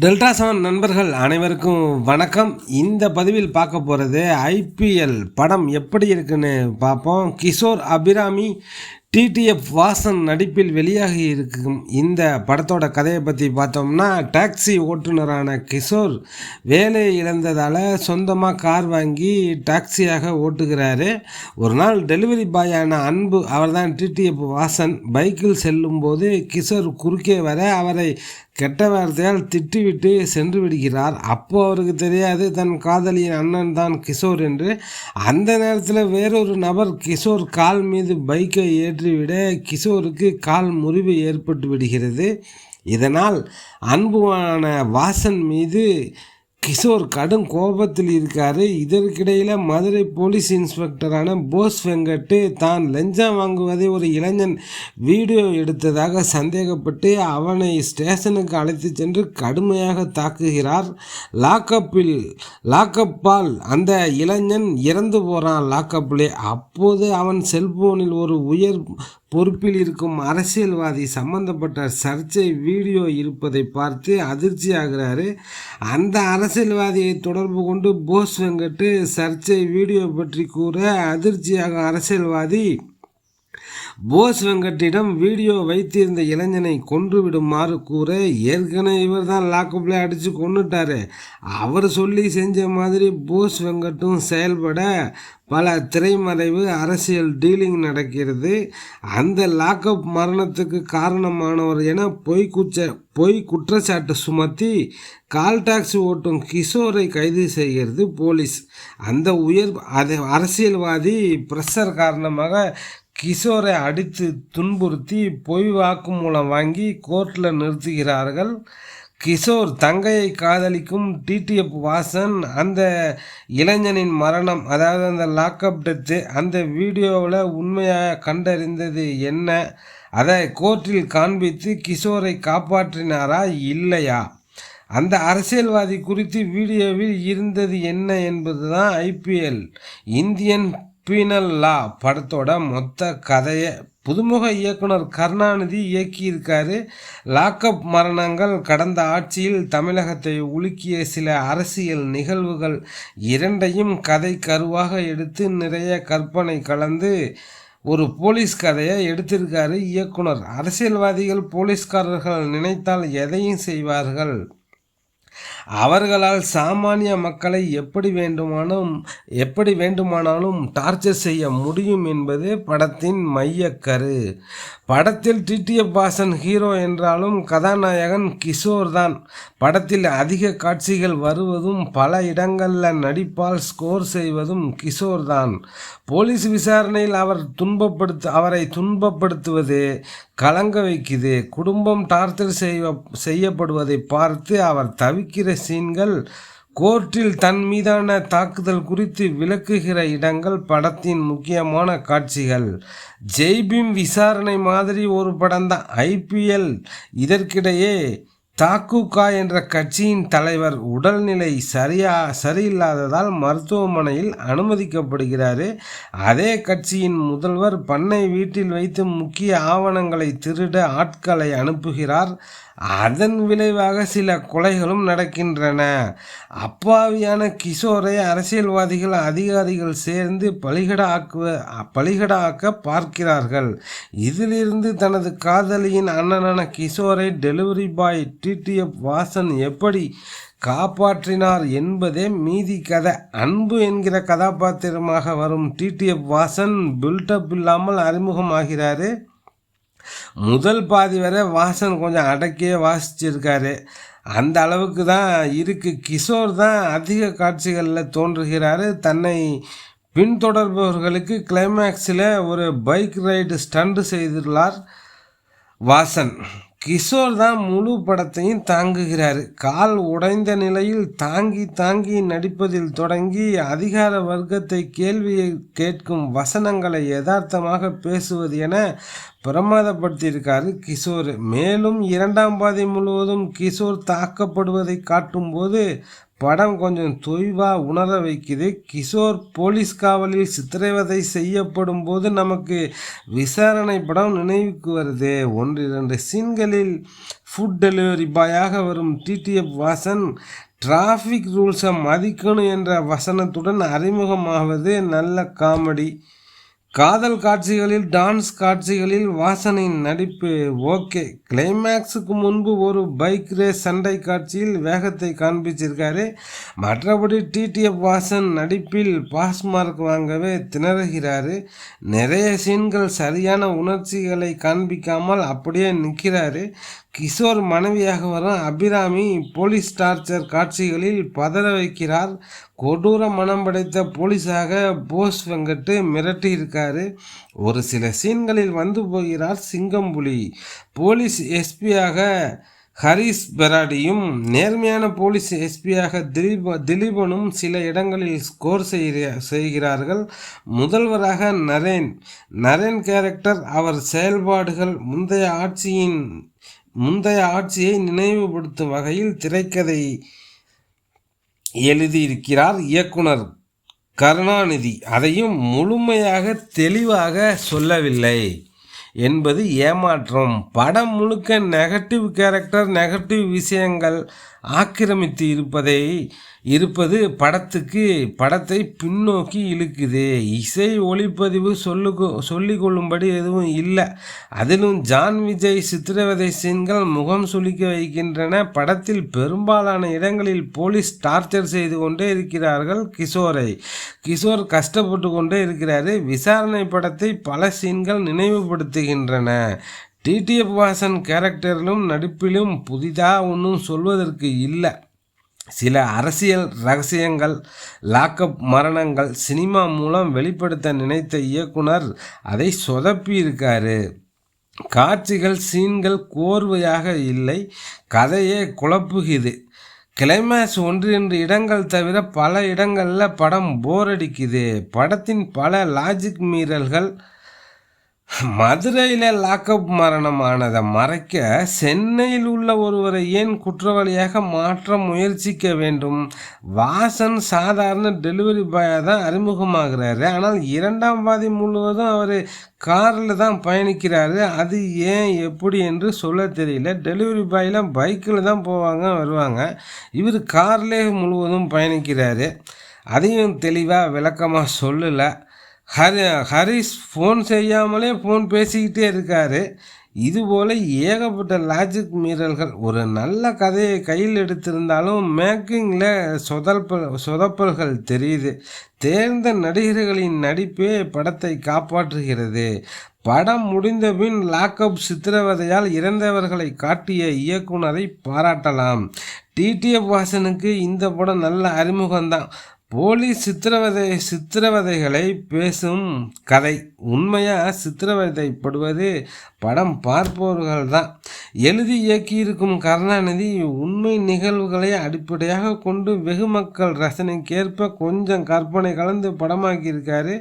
Delta seven நண்பர்கள் அனைவருக்கும் வணக்கம். இந்த பதிவில் பார்க்க போகிறது ஐபிஎல் படம் எப்படி இருக்குன்னு பார்ப்போம். கிஷோர் அபிராமி டிடிஎஃப் வாசன் நடிப்பில் வெளியாகி இருக்கும் இந்த படத்தோட கதையை பற்றி பார்த்தோம்னா டாக்ஸி ஓட்டுநரான கிஷோர் வேலை இழந்ததால் சொந்தமாக கார் வாங்கி டாக்ஸியாக ஓட்டுகிறாரு. ஒரு நாள் டெலிவரி பாயான அன்பு அவர்தான் டிடிஎஃப் வாசன். பைக்கில் செல்லும்போது கிஷோர் குறுக்கே வர அவரை கெட்ட வார்த்தையால் திட்டிவிட்டு சென்று விடுகிறார். அப்போ அவருக்கு தெரியாது தன் காதலியின் அண்ணன் தான் கிஷோர் என்று. அந்த நேரத்தில் வேறொரு நபர் கிஷோர் கால் மீது பைக்கை விட கிஷோருக்கு கால் முறிவு ஏற்பட்டு விடுகிறது இதனால் அன்புவான வாசன் மீது கிஷோர் கடும் கோபத்தில் இருக்காரு. இதற்கிடையில் மதுரை போலீஸ் இன்ஸ்பெக்டரான போஸ் வெங்கட்டு தான் லஞ்சம் வாங்குவதை ஒரு இளைஞன் வீடியோ எடுத்ததாக சந்தேகப்பட்டு அவனை ஸ்டேஷனுக்கு அழைத்து சென்று கடுமையாக தாக்குகிறார். லாக்கப்பில் லாக்கப்பால் அந்த இளைஞன் இறந்து போகிறான் லாக்கப்பிலே அப்போது அவன் செல்போனில் ஒரு உயர் பொறுப்பில் இருக்கும் அரசியல்வாதி சம்பந்தப்பட்ட சர்ச்சை வீடியோ இருப்பதை பார்த்து அதிர்ச்சியாகிறாரு அந்த அரசியல்வாதியை தொடர்பு கொண்டு போஸ் வெங்கட்டு சர்ச்சை வீடியோ பற்றி கூற அதிர்ச்சியாகும் அரசியல்வாதி. போஸ் வெங்கட்டிடம் வீடியோ வைத்திருந்த இளைஞனை கொன்று விடுமாறு கூற ஏற்கனவே இவர் தான் லாக்கப்பில் அடித்து கொண்டுட்டாரு அவர் சொல்லி செஞ்ச மாதிரி போஸ் வெங்கட்டும் செயல்பட பல திரைமறைவு அரசியல் டீலிங் நடக்கிறது. அந்த லாக்அப் மரணத்துக்கு காரணமானவர் என பொய் குச்ச பொய் குற்றச்சாட்டு சுமத்தி கால் டாக்ஸி ஓட்டும் கிஷோரை கைது செய்கிறது போலீஸ். அந்த உயர் அது அரசியல்வாதி ப்ரெஷர் காரணமாக கிஷோரை அடித்து துன்புறுத்தி பொய் வாக்குமூலம் வாங்கி கோர்ட்டில் நிறுத்துகிறார்கள். கிஷோர் தங்கையை காதலிக்கும் டிடிஎஃப் வாசன் அந்த இளைஞனின் மரணம் அதாவது அந்த லாக்அப் டெத்து அந்த வீடியோவில் உண்மையாக கண்டறிந்தது என்ன? அதை கோர்ட்டில் காண்பித்து கிஷோரை காப்பாற்றினாரா இல்லையா? அந்த அரசியல்வாதி குறித்து வீடியோவில் இருந்தது என்ன என்பது தான் ஐபிஎல் இந்தியன் பீனல் லா படத்தோட மொத்த கதையை புதுமுக இயக்குனர் கருணாநிதி இயக்கியிருக்காரு. லாக்அப் மரணங்கள் கடந்த ஆட்சியில் தமிழகத்தை உலுக்கிய சில அரசியல் நிகழ்வுகள் இரண்டையும் கதை கருவாக எடுத்து நிறைய கற்பனை கலந்து ஒரு போலீஸ் கதையை எடுத்திருக்காரு இயக்குனர். அரசியல்வாதிகள் போலீஸ்காரர்கள் நினைத்தால் எதையும் செய்வார்கள்? அவர்களால் சாமானிய மக்களை எப்படி வேண்டுமானும் எப்படி வேண்டுமானாலும் டார்ச்சர் செய்ய முடியும் என்பது படத்தின் மையக்கரு. படத்தில் டிடிஎஃப் பாசன் ஹீரோ என்றாலும் கதாநாயகன் கிஷோர் தான். படத்தில் அதிக காட்சிகள் வருவதும் பல இடங்களில் நடிப்பால் ஸ்கோர் செய்வதும் கிஷோர் தான். போலீஸ் விசாரணையில் அவர் துன்பப்படுத்த அவரை துன்பப்படுத்துவது கலங்க வைக்குது குடும்பம் டார்ச்சர் செய்ய செய்யப்படுவதை பார்த்து அவர் தவிக்கிற சீன்கள் கோர்ட்டில் தன் மீதான தாக்குதல் குறித்து விளக்குகிற இடங்கள் படத்தின் முக்கியமான காட்சிகள். ஜெய்பீம் விசாரணை மாதிரி ஒரு படம்தான். ஐபிஎல் இதற்கிடையே தாக்குகா என்ற கட்சியின் தலைவர் உடல்நிலை சரியா சரியில்லாததால் மருத்துவமனையில் அனுமதிக்கப்படுகிறார். அதே கட்சியின் முதல்வர் பண்ணை வீட்டில் வைத்து முக்கிய ஆவணங்களை திருட ஆட்களை அனுப்புகிறார். அதன் விளைவாக சில கொலைகளும் நடக்கின்றன. அப்பாவியான கிஷோரை அரசியல்வாதிகள் அதிகாரிகள் சேர்ந்து பலிகடாக்குவ பலிகடாக்க பார்க்கிறார்கள். இதிலிருந்து தனது காதலியின் அண்ணனான கிஷோரை டெலிவரி பாய் டிடிஎஃப் வாசன் எப்படி காப்பாற்றினார் என்பதே மீதி கதை. அன்பு என்கிற கதாபாத்திரமாக வரும் டிடிஎஃப் வாசன் பில்டப் இல்லாமல் அறிமுகமாகிறாரு. முதல் பாதி வரை வாசன் கொஞ்சம் அடக்கியே வாசிச்சிருக்காரு. அந்த அளவுக்கு தான் இருக்குது கிஷோர் தான் அதிக காட்சிகளில் தோன்றுகிறாரு. தன்னை பின்தொடர்பவர்களுக்கு கிளைமேக்ஸில் ஒரு பைக் ரைடு ஸ்டண்ட் செய்துள்ளார் வாசன். கிஷோர் தான் முழு படத்தையும் தாங்குகிறார். கால் உடைந்த நிலையில் தாங்கி தாங்கி நடிப்பதில் தொடங்கி அதிகார வர்க்கத்தை கேள்வியை கேட்கும் வசனங்களை யதார்த்தமாக பேசுவது என பிரமாதப்படுத்தியிருக்காரு கிஷோர். மேலும் இரண்டாம் பாதை முழுவதும் கிஷோர் தாக்கப்படுவதை காட்டும்போது படம் கொஞ்சம் தொய்வாக உணர வைக்குது. கிஷோர் போலீஸ் காவலில் சித்திரவதை செய்யப்படும் போது நமக்கு விசாரணை படம் நினைவுக்கு வருது. ஒன்று இரண்டு சீன்களில் ஃபுட் டெலிவரி பாயாக வரும் டிடிஎஃப் வாசன் டிராஃபிக் ரூல்ஸை மதிக்கணும் என்ற வசனத்துடன் அறிமுகமாவது நல்ல காமெடி காதல் காட்சிகளில் டான்ஸ் காட்சிகளில் வாசனின் நடிப்பு ஓகே. கிளைமேக்ஸுக்கு முன்பு ஒரு பைக் ரேஸ் சண்டை காட்சியில் வேகத்தை காண்பிச்சிருக்காரு. மற்றபடி டிடிஎஃப் வாசன் நடிப்பில் பாஸ் மார்க் வாங்கவே திணறுகிறாரு. நிறைய சீன்கள் சரியான உணர்ச்சிகளை காண்பிக்காமல் அப்படியே நிற்கிறாரு. கிஷோர் மனைவியாக வரும் அபிராமி போலீஸ் டார்ச்சர் காட்சிகளில் பதற வைக்கிறார் கொடூர மனம் படைத்த போலீஸாக போஸ் வெங்கட்டு மிரட்டியிருக்காரு. ஒரு சில சீன்களில் வந்து போகிறார் சிங்கம்புலி. போலீஸ் எஸ்பியாக ஹரிஸ் பெராடியும் நேர்மையான போலீஸ் எஸ்பியாக திலீப திலீபனும் சில இடங்களில் ஸ்கோர் செய்கிற செய்கிறார்கள். முதல்வராக நரேன். நரேன் கேரக்டர் அவர் செயல்பாடுகள் முந்தைய ஆட்சியின் முந்தைய ஆட்சியை நினைவுபடுத்தும் வகையில் திரைக்கதை எழுதியிருக்கிறார் இயக்குனர் கருணாநிதி. அதையும் முழுமையாக தெளிவாக சொல்லவில்லை என்பது ஏமாற்றம். படம் முழுக்க நெகட்டிவ் கேரக்டர் நெகட்டிவ் விஷயங்கள் ஆக்கிரமித்து இருப்பதை இருப்பது படத்துக்கு படத்தை பின்னோக்கி இழுக்குது. இசை ஒளிப்பதிவு சொல்லு சொல்லிக்கொள்ளும்படி எதுவும் இல்லை. அதிலும் ஜான் விஜய் சித்திரவதை சீன்கள் முகம் சுளிக்க வைக்கின்றன. படத்தில் பெரும்பாலான இடங்களில் போலீஸ் டார்ச்சர் செய்து கொண்டே இருக்கிறார்கள் கிஷோரை. கிஷோர் கஷ்டப்பட்டு கொண்டே இருக்கிறாரு. விசாரணை படத்தை பல சீன்கள் நினைவுபடுத்துகின்றன. டிடிஎஃப் வாசன் கேரக்டரிலும் நடிப்பிலும் புதிதாக ஒன்றும் சொல்வதற்கு இல்லை. சில அரசியல் ரகசியங்கள் லாக்அப் மரணங்கள் சினிமா மூலம் வெளிப்படுத்த நினைத்த இயக்குனர் அதை சொதப்பியிருக்காரு. காட்சிகள் சீன்கள் கோர்வையாக இல்லை கதையே குழப்புகிது கிளைமேக்ஸ் ஒன்று ரெண்டு இடங்கள் தவிர பல இடங்களில் படம் போர் அடிக்குது. படத்தின் பல லாஜிக் மீறல்கள் மதுரையில் லாக்அப் மரணம் ஆனதை மறைக்க சென்னையில் உள்ள ஒருவரை ஏன் குற்றவாளியாக மாற்ற முயற்சிக்க வேண்டும்? வாசன் சாதாரண டெலிவரி பாயாக தான் அறிமுகமாகிறாரு. ஆனால் இரண்டாம் பாதி முழுவதும் அவர் காரில் தான் பயணிக்கிறாரு. அது ஏன் எப்படி என்று சொல்ல தெரியல. டெலிவரி பாயில் பைக்கில் தான் போவாங்க வருவாங்க. இவர் கார்லேயே முழுவதும் பயணிக்கிறாரு. அதையும் தெளிவாக விளக்கமாக சொல்லலை. ஹரி ஹரிஸ் ஃபோன் செய்யாமலே ஃபோன் பேசிக்கிட்டே இருக்கார். இதுபோல் ஏகப்பட்ட லாஜிக் மீறல்கள். ஒரு நல்ல கதையை கையில் எடுத்திருந்தாலும் மேக்கிங்கில் சொதப்பல் சொதப்பல்கள் தெரியுது. தேர்ந்த நடிகர்களின் நடிப்பே படத்தை காப்பாற்றுகிறது. படம் முடிந்தபின் லாக்அப் சித்திரவதையால் இறந்தவர்களை காட்டிய இயக்குனரை பாராட்டலாம். டிடிஎஃப் வாசனுக்கு இந்த படம் நல்ல அறிமுகம்தான். போலி சித்திரவதை சித்திரவதைகளை பேசும் கதை. உண்மையாக சித்திரவதைப்படுவது படம் பார்ப்பவர்கள் தான் எழுதி இயக்கியிருக்கும் கருணாநிதி உண்மை நிகழ்வுகளை அடிப்படையாக கொண்டு வெகு மக்கள் ரசனைக்கேற்ப கொஞ்சம் கற்பனை கலந்து படமாக்கியிருக்காரு.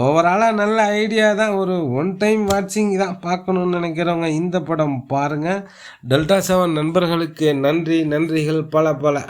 ஓவராலாக நல்ல ஐடியா தான். ஒரு ஒன் டைம் வாட்சிங் தான் பார்க்கணுன்னு நினைக்கிறவங்க இந்த படம் பாருங்கள் டெல்டா செவன் நண்பர்களுக்கு நன்றி. நன்றிகள் பல பல.